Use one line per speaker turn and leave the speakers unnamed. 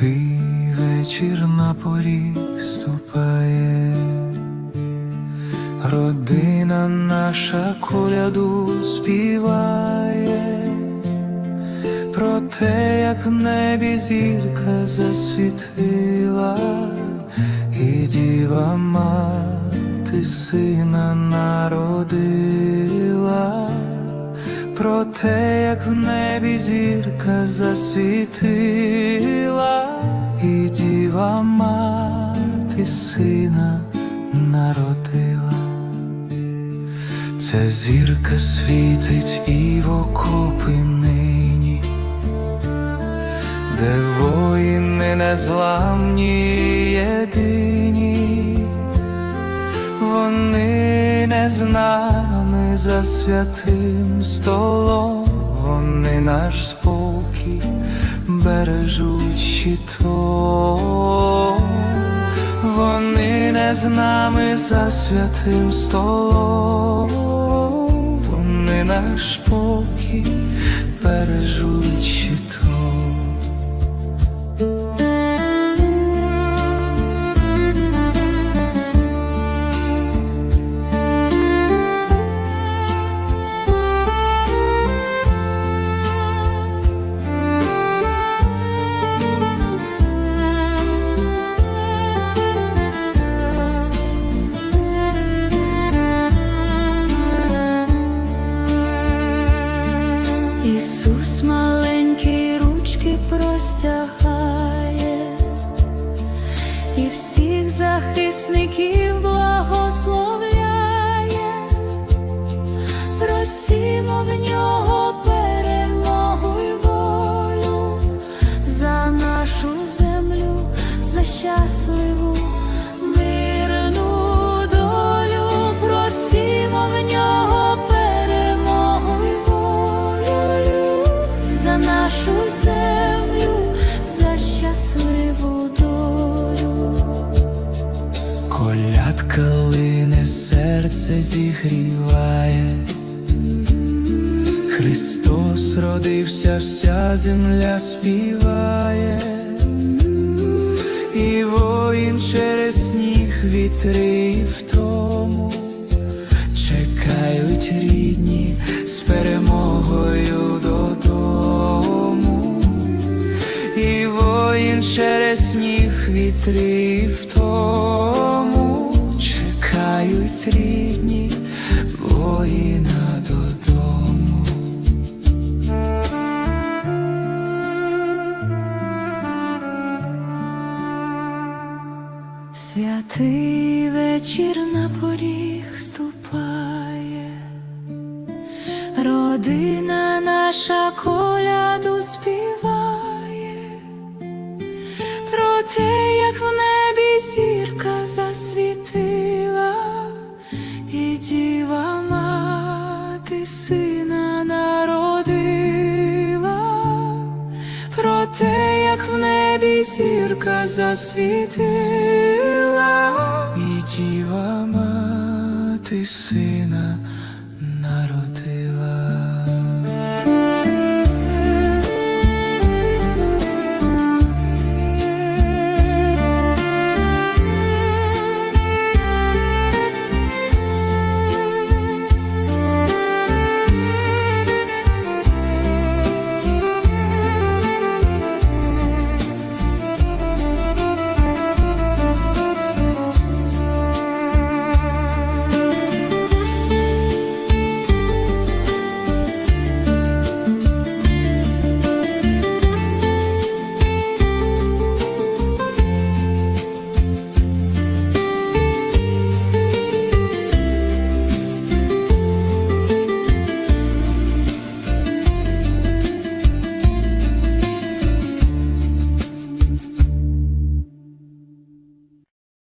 Святий вечір на поріг ступає, родина наша коляду співає, про те, як в небі зірка засвітила, і діва мати сина народила. Про те, як в небі зірка засвітила, мати сина народила. Ця зірка світить і в окопи нині, де воїни незламні єдині. Вони не з нами за святим столом, вони наш спокій бережуть щитом. Вони не з нами за святим столом, вони наш спокій бережуть щитом.
І всіх захисників благословляє, просімо в нього
серце зігріває, Христос родився, вся земля співає, і воїн через сніг вітри і втому чекають рідні з перемогою додому. І воїн через сніг вітри і втому чекають рідні воїна додому.
Святий вечір на поріг ступає, родина наша коляду співає, про те, як в небі зірка засвітила, те, як в небі зірка засвітила,
І діва мати сина